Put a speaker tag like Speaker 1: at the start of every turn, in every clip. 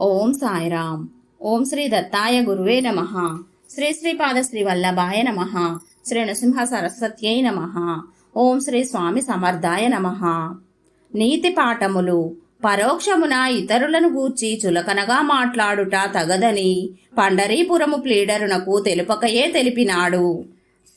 Speaker 1: ఓం సాయిరామ్. ఓం శ్రీ దత్తాయ గురువే నమ. శ్రీ శ్రీపాద శ్రీ వల్లభాయ నమ. శ్రీ నృసింహ సరస్వత్యై నమ. ఓం శ్రీ స్వామి సమర్థాయ నమ. నీతి పాఠములు పరోక్షమున ఇతరులను గూర్చి చులకనగా మాట్లాడుట తగదని. పండరీపురము ప్లీడరునకు తెలుపకయే తెలిపినాడు.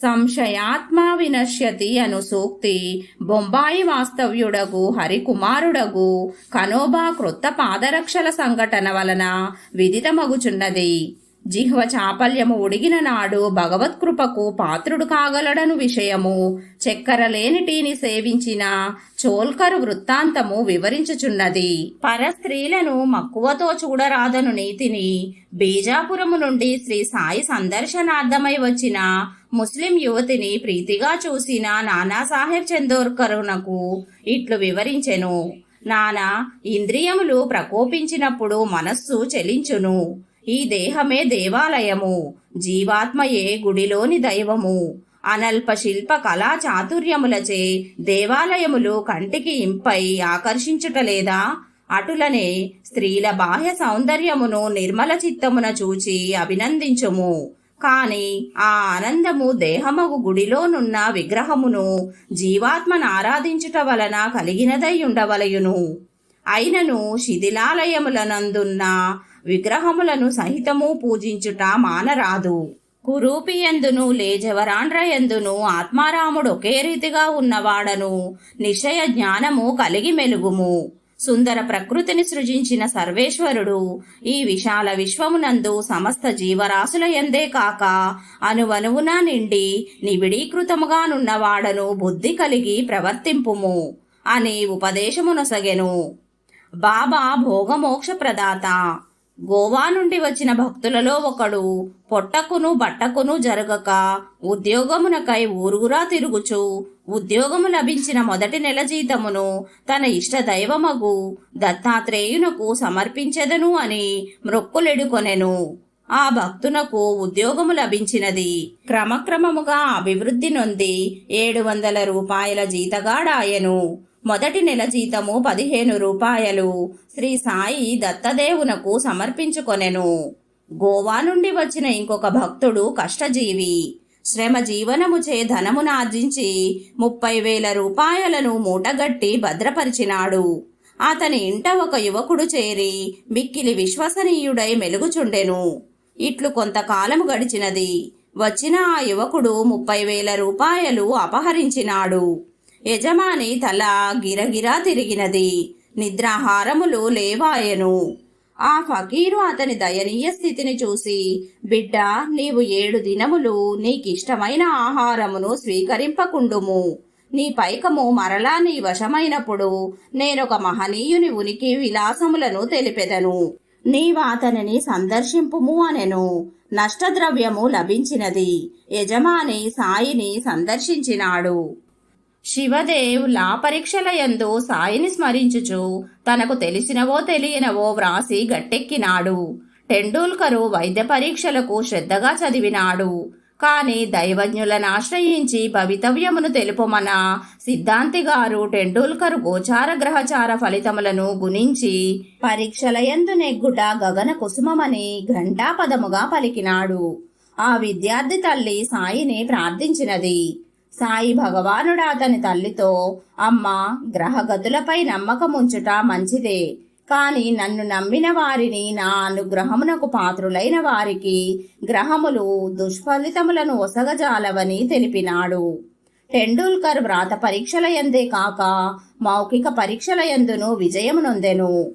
Speaker 1: సంశయాత్మా వినశ్యతి అను సూక్తి. బొంబాయి వాస్తవ్యుడగు హరికుమారుడగు కనోబా క్రొత్త పాదరక్షల సంఘటన వలన విదితమగుచున్నది. జిహ్వ చాపల్యము ఉడిగిన నాడు భగవత్కృపకు పాత్రుడు కాగలడను విషయము. చక్కెర లేని టీని సేవించిన చోల్కరు వృత్తాంతము వివరించుచున్నది. పర స్త్రీలను మక్కువతో చూడరాదను నీతిని. బీజాపురము నుండి శ్రీ సాయి సందర్శనార్థమై వచ్చిన ముస్లిం యువతిని ప్రీతిగా చూసిన నానాసాహెబ్ చందోర్కరునకు ఇట్లు వివరించెను. నానా ఇంద్రియములు ప్రకోపించినప్పుడు మనస్సు చెలించును. ఈ దేహమే దేవాలయము. జీవాత్మయే గుడిలోని దైవము. అనల్ప శిల్ప కళా చాతుర్యములచే దేవాలయములు కంటికి ఇంపై ఆకర్షించుటలేదా అటులనే స్త్రీల బాహ్య సౌందర్యమును నిర్మల చిత్తమున చూచి అభినందించుము. కాని ఆ ఆనందము దేహమగు గుడిలోనున్న విగ్రహమును జీవాత్మను ఆరాధించుట వలన కలిగినదై ఉండవలయును. అయినను శిథిలాలయములనందున్న విగ్రహములను సహితము పూజించుట మానరాదు. కురూపియందును లేజవరాండ్రయందును ఆత్మారాముడు ఒకే రీతిగా ఉన్నవాడను నిశ్చయ జ్ఞానము కలిగి మెలుగుము. సుందర ప్రకృతిని సృజించిన సర్వేశ్వరుడు ఈ విశాల విశ్వమునందు సమస్త జీవరాశుల ఎందే కాక అనువనువున నిండి నిబిడీకృతముగానున్నవాడను బుద్ధి కలిగి ప్రవర్తింపుము అని ఉపదేశమునొసగెను. బాబా భోగమోక్ష ప్రదాత. గోవా నుండి వచ్చిన భక్తులలో ఒకడు పొట్టకును బట్టకును జరగక ఉద్యోగమునకై ఊరుగురా తిరుగుచు ఉద్యోగము లభించిన మొదటి నెల జీతమును తన ఇష్ట దైవమగు దత్తాత్రేయునకు సమర్పించెదను అని మ్రొక్కులెడుకొనెను ఆ భక్తునకు ఉద్యోగము లభించినది. క్రమక్రమముగా అభివృద్ధి నొంది ఏడు వందల రూపాయల జీతగాడాయను. మొదటి నెల జీతము పదిహేను రూపాయలు. శ్రీ సాయి దత్తదేవునకు సమర్పించుకొనెను. గోవా నుండి వచ్చిన ఇంకొక భక్తుడు కష్టజీవి. శ్రమ జీవనముచే ధనమునార్జించి ముప్పై వేల రూపాయలను మూటగట్టి భద్రపరిచినాడు. అతని ఇంట ఒక యువకుడు చేరి మిక్కిలి విశ్వసనీయుడై మెలుగుచుండెను. ఇట్లు కొంతకాలము గడిచినది. వచ్చిన ఆ యువకుడు ముప్పై వేల రూపాయలు అపహరించినాడు. యజమాని తల గిరగిరా తిరిగినది. నిద్రాహారములు లేవాయను. ఆ ఫకీరు అతని దయనీయ స్థితిని చూసి బిడ్డ నీవు ఏడు దినములు నీకిష్టమైన ఆహారమును స్వీకరింపకుండుము. నీ పైకము మరలా నీ వశమైనప్పుడు నేనొక మహనీయుని ఉనికి విలాసములను తెలిపెదను. నీవాతనిని సందర్శింపుము అనెను. నష్టద్రవ్యము లభించినది. యజమాని సాయిని సందర్శించినాడు. శివదేవ్ లా పరీక్షల యందు సాయిని స్మరించుచు తనకు తెలిసినవో తెలియనవో వ్రాసి గట్టెక్కినాడు. టెండూల్కరు వైద్య పరీక్షలకు శ్రద్ధగా చదివినాడు. కాని దైవజ్ఞులను ఆశ్రయించి భవితవ్యమును తెలుపుమన సిద్ధాంతి గారు టెండూల్కర్ గోచార గ్రహచార ఫలితములను గుణించి పరీక్షలయందు నెగ్గుట గగన కుసుమమని ఘంటాపదముగా పలికినాడు. ఆ విద్యార్థి తల్లి సాయిని ప్రార్థించినది. సాయి భగవానుడు అతని తల్లితో అమ్మ గ్రహగతులపై నమ్మకముంచుట మంచిదే. కాని నన్ను నమ్మిన వారిని నా అనుగ్రహమునకు పాత్రులైన వారికి గ్రహములు దుష్ఫలితములను ఒసగజాలవని తెలిపినాడు. టెండూల్కర్ వ్రాత పరీక్షల ఎందే కాక మౌఖిక పరీక్షల ఎందును విజయమునొందెను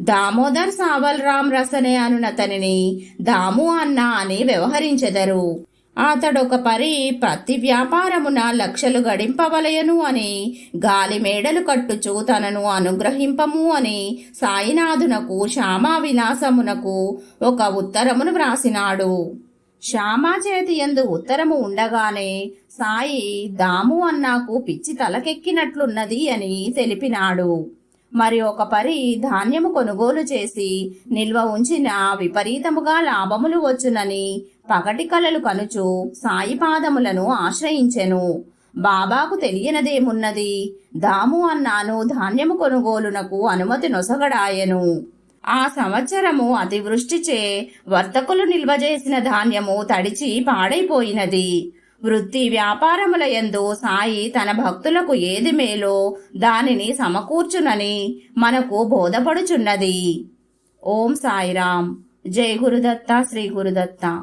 Speaker 1: దామోదర్ సావల్ రామ్ రసనే అనునతనిని దాము అన్న అని వ్యవహరించెదరు. అతడొక పరి ప్రతి వ్యాపారమున లక్షలు గడింపవలయను అని గాలి మేడలు కట్టుచు తనను అనుగ్రహింపము అని సాయినాథునకు శ్యామా విలాసమునకు ఒక ఉత్తరమును వ్రాసినాడు. శ్యామా చేతి ఎందు ఉత్తరము ఉండగానే సాయి దాము అన్నాకు పిచ్చి తలకెక్కినట్లున్నది అని తెలిపినాడు. మరి ఒక పరి ధాన్యము కొనుగోలు చేసి నిల్వ ఉంచిన విపరీతముగా లాభములు వచ్చునని పగటి కలలు కనుచు సాయిపాదములను ఆశ్రయించెను. బాబాకు తెలియనదేమున్నది? దాము అన్నాను ధాన్యము కొనుగోలునకు అనుమతి నొసగడాయెను. ఆ సంవత్సరము అతివృష్టిచే వర్తకులు నిల్వ చేసిన ధాన్యము తడిచి పాడైపోయినది. వృత్తి వ్యాపారముల యందు సాయి తన భక్తులకు ఏది మేలో దానిని సమకూర్చునని మనకు బోధపడుచున్నది. ఓం సాయిరాం జై గురుదత్త శ్రీ గురుదత్త.